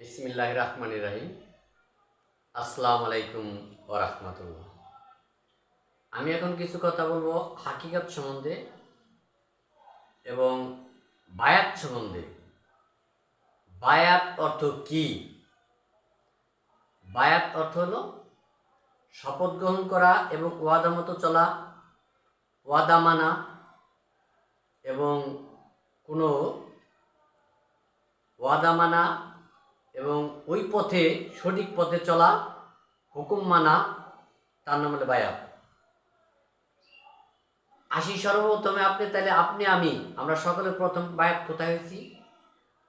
বিসমিল্লাহ রহমান রাহিম। আসসালামু আলাইকুম ও রহমতুল্লাহ। আমি এখন কিছু কথা বলব হাকিকত সম্বন্ধে এবং বায়াত সম্বন্ধে। বায়াত অর্থ কি? বায়াত অর্থ হলো শপথ গ্রহণ করা এবং ওয়াদা মতো চলা, ওয়াদা মানা এবং কোনো ওয়াদা মানা এবং ওই পথে, সঠিক পথে চলা হুকুম মানা, তার নাম হলো বায়াত। আসি সর্বপ্রথমে আপনি, তাহলে আপনি, আমি, আমরা সকলে প্রথম বায়াত কোথায় হয়েছি?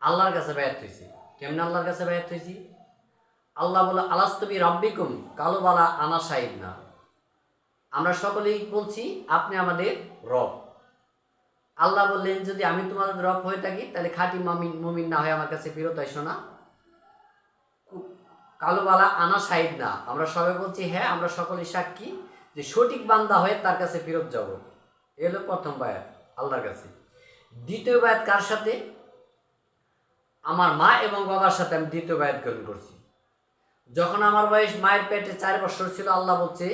আল্লাহর কাছে বায়াত হয়েছি। কেমন আল্লাহর কাছে বায়াত হয়েছি? আল্লাহ বলে আলাস্তবি রব্বিকুম? কালো বালা আনা সাহিদ না। আমরা সকলেই বলছি, আপনি আমাদের রব। আল্লাহ বললেন, যদি আমি তোমাদের রব হয়ে থাকি, তাহলে খাঁটি মামিন, মুমিন না হয়ে আমার কাছে ফেরত আইসো না। কালোবালা আনা সাইড না। আমরা সবাই বলছি হ্যাঁ আমরা সকলেই সাক্ষী যে সঠিক বান্দা হয়ে তার কাছে ফেরত যাব। এ হলো প্রথম বায়াত, আল্লাহর কাছে। দ্বিতীয় বায়াত কার সাথে? আমার মা এবং বাবার সাথে আমি দ্বিতীয় বায়াত গ্রহণ করছি। যখন আমার বয়স মায়ের পেটে চার বছর ছিল, আল্লাহ বলছে,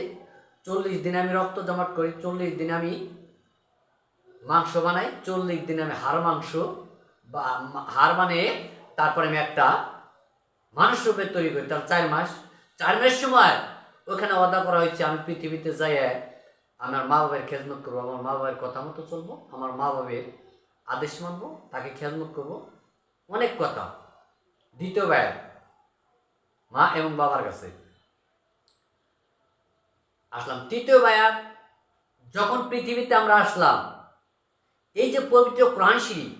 চল্লিশ দিন আমি রক্ত জমাট করি, চল্লিশ দিন আমি মাংস বানাই, চল্লিশ দিন আমি হাড় মাংস বা হাড় বানিয়ে তারপরে আমি একটা মানুষ রূপে তৈরি করি, তার চার মাস। চার মাস সময় ওখানে ওয়াদা করা হয়েছে, আমি পৃথিবীতে যাই আমার মা বাবার খেজমত করব, আমার মা বাবার কথা মতো চলবো, আমার মা বাবের আদেশ মানবো, তাকে খেজমত করব। অনেক কথা। দ্বিতীয় ব্যয় মা এবং বাবার কাছে। আসলাম। তৃতীয় বায়াত যখন পৃথিবীতে আমরা আসলাম, এই যে পবিত্র কোরআন শরীফ,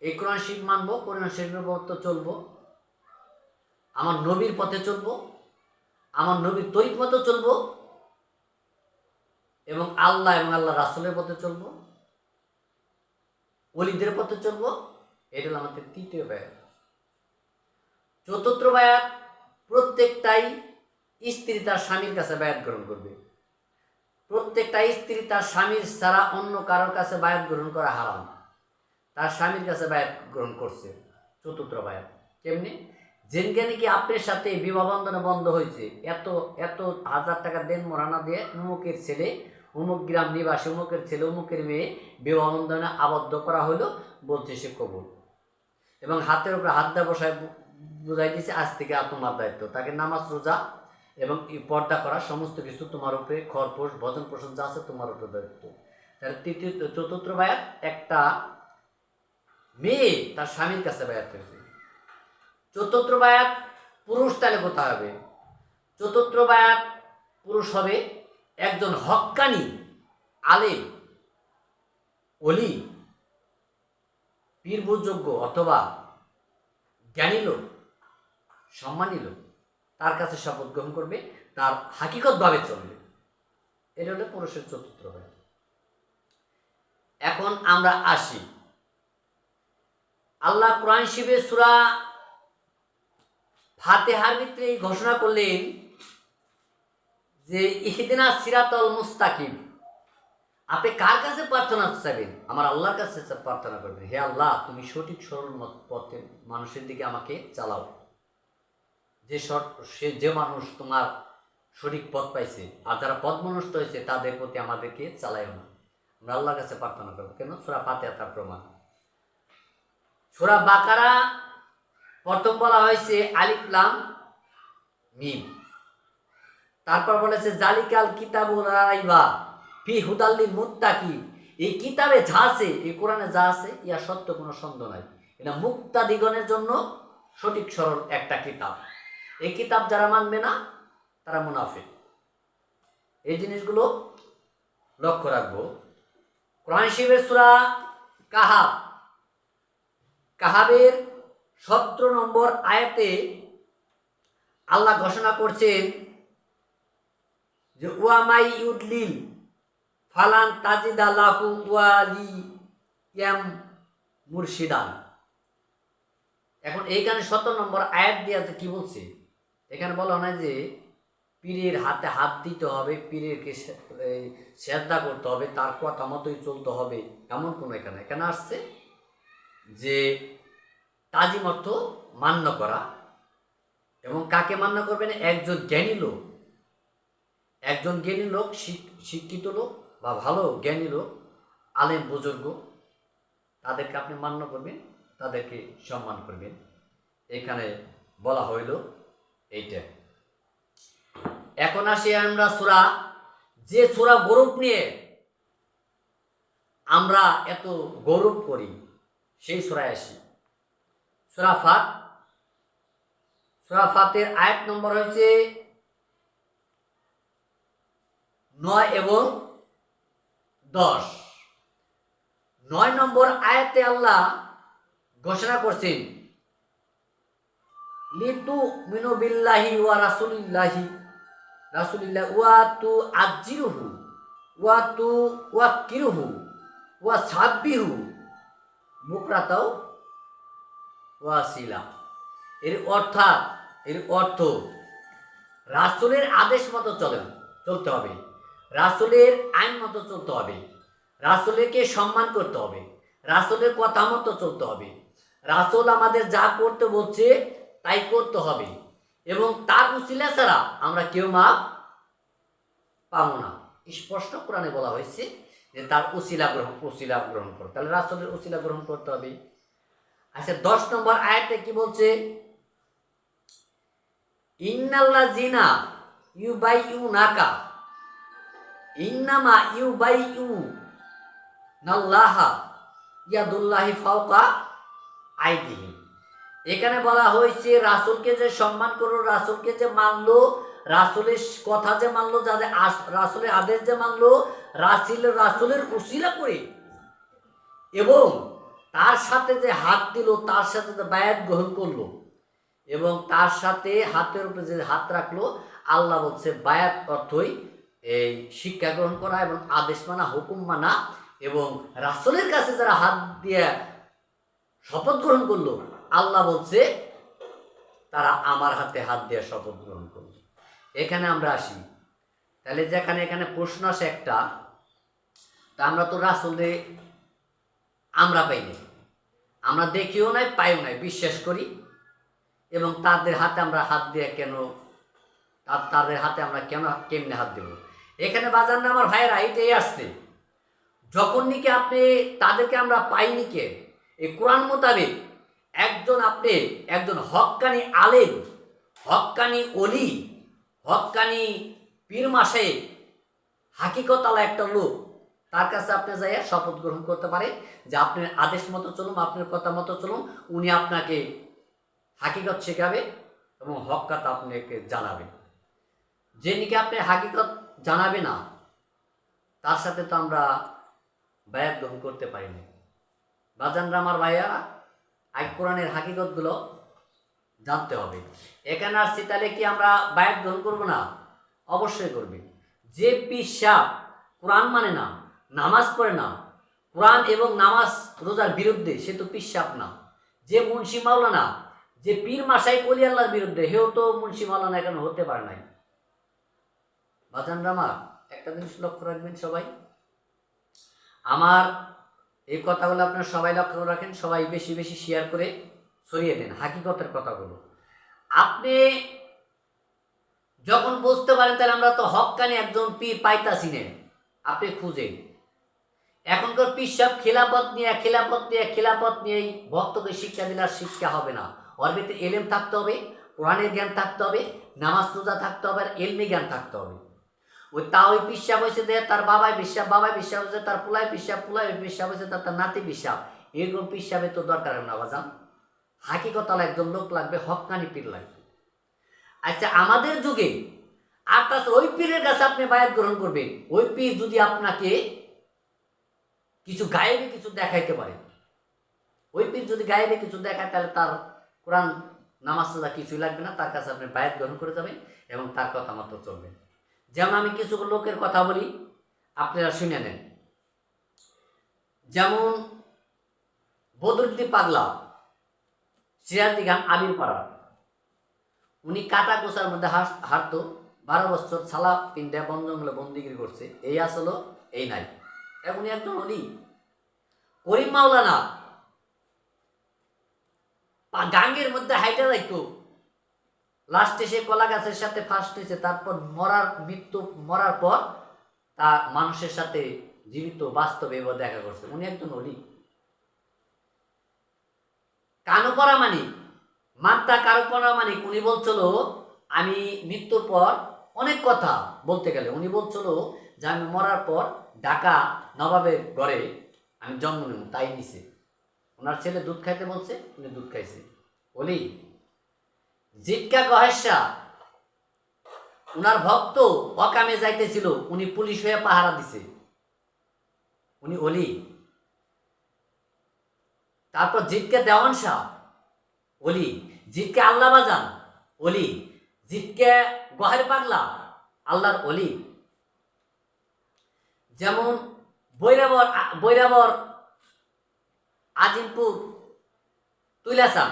এই কোরআন শরীফ মানবো, কোরআন শরীফের মতো চলবো। আমার নবীর পথে চলবো, আমার নবীর তরিক পথে চলবো, এবং আল্লাহ এবং আল্লাহ রাসুলের পথে চলবো অলিদের পথে চলবো এটা হলো আমাদের তৃতীয় ব্যয় চতুর্থ বায়াত প্রত্যেকটাই স্ত্রী তার স্বামীর কাছে বায়াত গ্রহণ করবে। প্রত্যেকটা স্ত্রী তার স্বামীর ছাড়া অন্য কারোর কাছে বায়াত গ্রহণ করা হারাম। তার স্বামীর কাছে বায়াত গ্রহণ করছে, চতুর্থ বায়াত কেমনি? যেনকে নাকি আপনার সাথে বিবাহ বন্ধনে বন্ধ হয়েছে, এত এত হাজার টাকা দেন মোরানা দিয়ে উমুকের ছেলে, উমুক গ্রাম নিবাসী, উমুকের ছেলে, উমুকের মেয়ে বিবাহ বন্ধনে আবদ্ধ করা হলো বলছে সে কবুল। এবং হাতের উপরে হাত দেওয়া বসায় বুঝাই দিয়েছে আজ থেকে তোমার দায়িত্ব। তাকে নামাজ রোজা এবং পর্দা করা, সমস্ত কিছু তোমার উপরে খরপোষ ভজন পোষণ যা আছে তোমার উপরে দায়িত্ব। তাহলে তৃতীয়, চতুর্থ বায়াত একটা মেয়ে তার স্বামীর কাছে বায়াত হয়েছে। চতুর্থ বায়াত, পুরুষ তাহলে কোথায় হবে? চতুর্থ বায়াত, পুরুষ হবে একজন হক্কানি, আলেম অলি পীরবোধযোগ্য অথবা জ্ঞানী লোক, সম্মানী লোক। তার কাছে শপথ গ্রহণ করবে, তার হাকিকতভাবে চলবে। এটা হলো পুরুষের চতুর্থ বায়াত। এখন আমরা আসি। আল্লাহ কোরআন শিবের সুরা ফাতেহার ভিতরে এই ঘোষণা করলেন যে ইহদিনা সিরাতল মুস্তাকিম। আপনি কার কাছে প্রার্থনা চাইবেন? আমার আল্লাহর কাছে প্রার্থনা করবেন। হে আল্লাহ, তুমি সঠিক, সরল পথে মানুষের দিকে আমাকে চালাও। যে সে যে মানুষ তোমার সঠিক পথ পাইছে আর যারা পথমনষ্ট হয়েছে, তাদের প্রতি আমাদেরকে চালাইও না। আমরা আল্লাহর কাছে প্রার্থনা করব। কেন? সুরা ফাতেহা তার প্রমাণ। সুরা বাকারা প্রথম বলা হয়েছে আলিফলাম মিম। তারপর বলেছে, জালিকাল কিতাবুল রাইবা ফি হুদাল্লিল মুত্তাকি। এই কিতাবে যা আছে, এই কোরআনে যা আছে ইয়া সত্য, কোনো সন্দেহ নাই। এটা মুক্তাদিগণের জন্য সঠিক, সরল একটা কিতাব। এই কিতাব যারা মানবে না, তারা মুনাফে এই জিনিসগুলো লক্ষ্য রাখব। কোরআন শিবের সুরা কাহাব। কাহাবের সতেরো নম্বর আয়াতে আল্লাহ ঘোষণা করছেন যে ওয়ামাই ইউডলিল ফালান তাজিদা লাহু ওয়ালি ইয়াম মুর্শিদান এখন এইখানে সতেরো নম্বর আয়াত দিয়ে আছে কি বলছে? এখানে বলা হয় যে, পীরের হাতে হাত দিতে হবে, পীরেরকে শ্রদ্ধা করতে হবে, তার কথা মতোই চলতে হবে, এমন কোনো এখানে। এখানে আসছে যে তাজিম অর্থ মান্য করা। এবং কাকে মান্য করবেন? একজন জ্ঞানী লোক। একজন জ্ঞানী লোক, শিক- শিক্ষিত লোক বা ভালো জ্ঞানী লোক, আলেম, বুজুর্গ, তাদেরকে আপনি মান্য করবেন, তাদেরকে সম্মান করবেন। এখানে বলা হইল এইটা। এখন আসি আমরা সুরা। যে সুরা গৌরব নিয়ে আমরা এত গৌরব করি, সেই সুরায় আসি। সুরা ফাত। সুরা আয়াত নম্বর হয়েছে নয় এবং দশ। নয় নম্বর আয়াতে আল্লাহ ঘোষণা করছেন লিতু মিনু বিল্লাহি ওয়া রাসুলিল্লাহি। রাসুলিল্লাহ ওয়া তু আজিরুহু ওয়া তু ওয়া কিরুহু ওয়া সাব্বিহু বুকরাতাও ওয়াসিলা। এর অর্থাৎ, এর অর্থ, রাসুলের আদেশ মতো চলে, চলতে হবে। রাসুলের আইন মতো চলতে হবে। রাসুলকে সম্মান করতে হবে। রাসুলের কথা মতো চলতে হবে। রাসুল আমাদের যা করতে বলছে, তাই করতে হবে। এবং তার উচিলা ছাড়া আমরা কেউ মাপ পাবো না। স্পষ্ট কোরআনে বলা হয়েছে যে তার উচিলা গ্রহণ উচিলা গ্রহণ করো। তাহলে রাসুলের উচিলা গ্রহণ করতে হবে। আচ্ছা দশ নম্বর আয়াতে কি বলছে? ইন্নাল্লা জিনা ইউ বাই ইউ নাকা ইন্নামা ইউ বাই ইউ নাল্লাহা ইয়াদুল্লাহি ফাওকা আইদিহি এখানে বলা হয়েছে, রাসুলকে যে সম্মান করো, রাসুলকে যে মানলো, রাসুলের কথা যে মানলো, যাদের রাসুলের আদেশ যে মানলো, রাসিল, রাসুলের উসিলা করে। এবং তার সাথে যে হাত দিল, তার সাথে যে বায়াত গ্রহণ করল এবং তার সাথে হাতের উপরে যে হাত রাখল, আল্লাহ বলছে, বায়াত অর্থই এই শিক্ষা গ্রহণ করা এবং আদেশ মানা, হুকুম মানা এবং রাসুলের কাছে যারা হাত দিয়ে শপথ গ্রহণ করল, আল্লাহ বলছে, তারা আমার হাতে হাত দিয়ে শপথ গ্রহণ করল। এখানে আমরা আসি। তাহলে যেখানে এখানে প্রশ্ন আসে একটা, তা আমরা তো রাসুলে আমরা পাইনি আমরা দেখিও নাই, পাইও নাই, বিশ্বাস করি। এবং তাদের হাতে আমরা হাত দিয়ে কেন তাদের হাতে আমরা কেন কেমনে হাত দেব? এখানে বাজার না, আমার ভাইয়েরা এইটাই আসছে। যখন নাকি আপনি, তাদেরকে আমরা পাইনি কে এই কোরআন মোতাবেক একজন আপনি, একজন হক্কানি আলেম হক্কানি অলি হক্কানি পীর মাসে হাকিকতালা একটা লোক তার কাছে আপনি যাইয়া শপথ গ্রহণ করতে পারে যে আপনার আদেশ মতো চলুন, আপনার কথা মতো চলুন, উনি আপনাকে হাকিকত শেখাবে এবং হকাত আপনাকে জানাবে। যে নাকি আপনি হাকিকত জানাবে না, তার সাথে তো আমরা বায়াত গ্রহণ করতে পারি না বাজানরা আমার ভাইয়া, আই কোরআনের হাকিকতগুলো জানতে হবে। এখানে আসছি, তাহলে কি আমরা বায়াত গ্রহণ করব না? অবশ্যই করবে। যে পিসাব কোরআন মানে না নামাজ পড়ে না। কোরআন এবং নামাজ রোজার বিরুদ্ধে সে তো পিসাব না। যে মুন্সি মাওলানা, যে পীর মাসাই কলি আল্লাহর বিরুদ্ধে হেও তো মুন্সি মাওলানা এখন হতে পারে নাই। বাজান রামা, একটা জিনিস লক্ষ্য রাখবেন সবাই। আমার এই কথাগুলো আপনারা সবাই লক্ষ্য রাখেন, সবাই বেশি বেশি শেয়ার করে ছড়িয়ে দেন হাকিকতের কথাগুলো। আপনি যখন বুঝতে পারেন, তাহলে আমরা তো হকানি একজন পীর পাইতাছি আপনি খুঁজেন। এখনকার পিসাব খেলাপথ নিয়ে খেলাপথ নিয়ে খেলাপথ নিয়েই ভক্তকে শিক্ষা দিলে শিক্ষা হবে না। ভিতরে এলেম থাকতে হবে, কোরআনের জ্ঞান থাকতে হবে, নামাজ রোজা থাকতে হবে, আর এলমি জ্ঞান থাকতে হবে। ওই তা ওই পিসাব হয়েছে দে তার বাবাই বিশ্বাব বাবাই বিশ্বাব হয়েছে তার পুলাই পিসাব পুলাই বিশ্বাব হয়েছে তার তার নাতি বিশ্বাব এরকম পিসাবের তো দরকার হবে না বাজান। হাকিকতাল একজন লোক লাগবে, হকানি পীর লাগবে। আচ্ছা আমাদের যুগে আর ওই পীরের কাছে আপনি বায়াত গ্রহণ করবেন। ওই পীর যদি আপনাকে কিছু গায়েবে কিছু দেখাইতে পারে। ওই পীর যদি গায়েবে কিছু দেখায়, তাহলে তার কোরআন নামাজ সাজা কিছুই লাগবে না। তার কাছে আপনি বায়াত গ্রহণ করে যাবেন এবং তার কথা মতো চলবেন যেমন আমি কিছু লোকের কথা বলি, আপনারা শুনে নেন। যেমন বদরুদ্দি পাগলা সিরাজদি খান আবির পাড়া উনি কাটা কোষার মধ্যে হাঁটতো, বারো বছর ছালা পিন্ডে বন জঙ্গলে বন্দিগিরি করছে। এই আসলো, এই নাই। উনি একজন অলি করিম মাওলানা। গাঙ্গের মধ্যে হাইটা যাইতো। লাস্টে সে কলা গাছের সাথে ফার্স্ট হয়েছে, তারপর মরার মৃত্যু, মরার পর তার মানুষের সাথে জীবিত, বাস্তবে এবার দেখা করছে। উনি একজন অলি কানো মানিক মাত্রা কারও মানিক উনি বলছিল, আমি মৃত্যুর পর অনেক কথা বলতে গেলে। উনি বলছিল যে, আমি মরার পর ঢাকা নবাবের ঘরে আমি জন্ম নেব, তাই নিছে। ওনার ছেলে দুধ খাইতে বলছে, উনি দুধ খাইছে। অলি জিটকা গহেশা উনার ভক্ত অকামে যাইতেছিল, উনি পুলিশ হয়ে পাহারা দিছে। উনি অলি তারপর জিতকে দেওয়ান শাহ অলি জিতকে আল্লাহ বাজান? অলি জিতকে গহের পাগলা, আল্লাহর অলি যেমন বৈরাবর বৈরাবর আজিমপুর তুইলাসাম,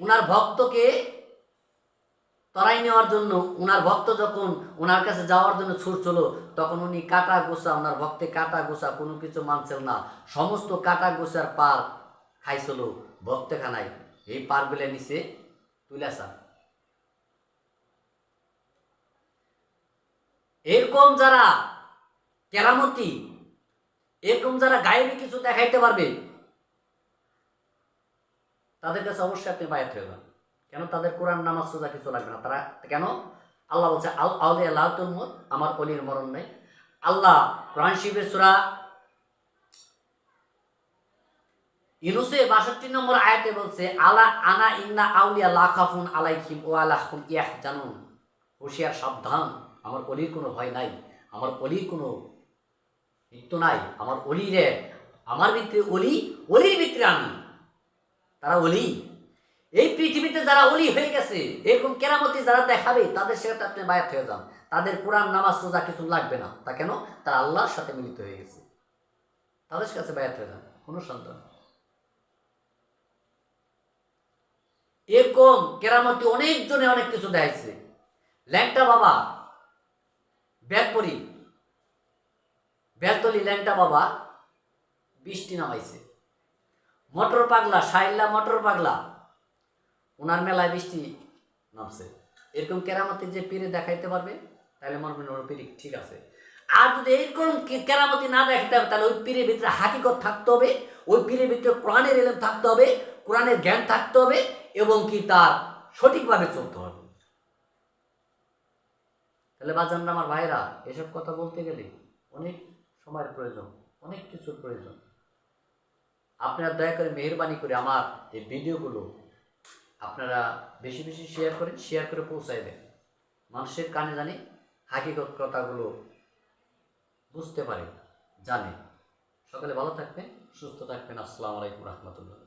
উনার ভক্তকে তরাই নেওয়ার জন্য, উনার ভক্ত যখন ওনার কাছে যাওয়ার জন্য ছুটছিল তখন উনি কাটা গোসা ওনার ভক্তে কাটা গোসা, কোনো কিছু মানছিল না। সমস্ত কাটা গোসার পার খাইছিল ভক্তখানায়, এই পারগুলো নিচে তুলাসা এরকম যারা কেরামতি, এরকম যারা গায়েবী কিছু দেখাইতে পারবে, তাদের কাছে অবশ্যই আপনি বায়াত হয়ে যান। কেন? তাদের কোরআন, নামাজ সোজা কিছু লাগবে না। তারা কেন? আল্লাহ বলছে আল্লাহ আমার অলির মরণ নেই। আল্লাহ কোরআন শিবের সুরা ইউনুসে বাষট্টি নম্বর আয়াতে বলছে, আলা আনা ইন্না আউলিয়া লাখাফুন আলাইহিম ও আলাহুম ইয়াহ জানুন হুশিয়ার, সাবধান। আমার অলির কোনো ভয় নাই, আমার অলির কোনো মৃত্যু নাই, আমার অলিরে, আমার ভিতরে অলি, অলির ভিতরে আমি। তারা অলি। এই পৃথিবীতে যারা অলি হয়ে গেছে, এরকম কেরামতি যারা দেখাবে, তাদের সাথে আপনি বায়াত হয়ে যান। তাদের কোরআন, নামাজ সোজা কিছু লাগবে না। তা কেন? তারা আল্লাহর সাথে মিলিত হয়ে গেছে। তাদের কাছে বায়াত হয়ে যান, কোনো সন্তান এরকম কেরামতি অনেকজনে অনেক কিছু দেখাইছে। ল্যাংটা বাবা ব্যাগপরি বেলতলি ল্যাংটা বাবা বৃষ্টি নামাইছে। মটর পাগলা সাইল্লা মটর পাগলা। ওনার মেলায় বৃষ্টি নামছে। এরকম কেরামতি যে পীরে দেখাইতে পারবে, তাহলে মনে হয় ওর পীরে ঠিক আছে। আর যদি এরকম কেরামতি না দেখাতে হবে তাহলে ওই পীরের ভিতরে হাকিকত থাকতে হবে, ওই পীরের ভিতরে কোরআনের এলেম থাকতে হবে, কোরআনের জ্ঞান থাকতে হবে, এবং কি তার সঠিকভাবে চলতে হবে। তাহলে বাজানরা আমার ভাইরা, এসব কথা বলতে গেলে অনেক সময়ের প্রয়োজন, অনেক কিছুর প্রয়োজন। আপনারা দয়া করে মেহরবানি করে আমার এই ভিডিওগুলো আপনারা বেশি বেশি শেয়ার করেন শেয়ার করে পৌঁছায় দেন। মানুষের কানে জানি হাকিকত কথাগুলো বুঝতে পারে, জানে। সকলে ভালো থাকবেন, সুস্থ থাকবেন। আসসালামু আলাইকুম রহমতুল্লাহ।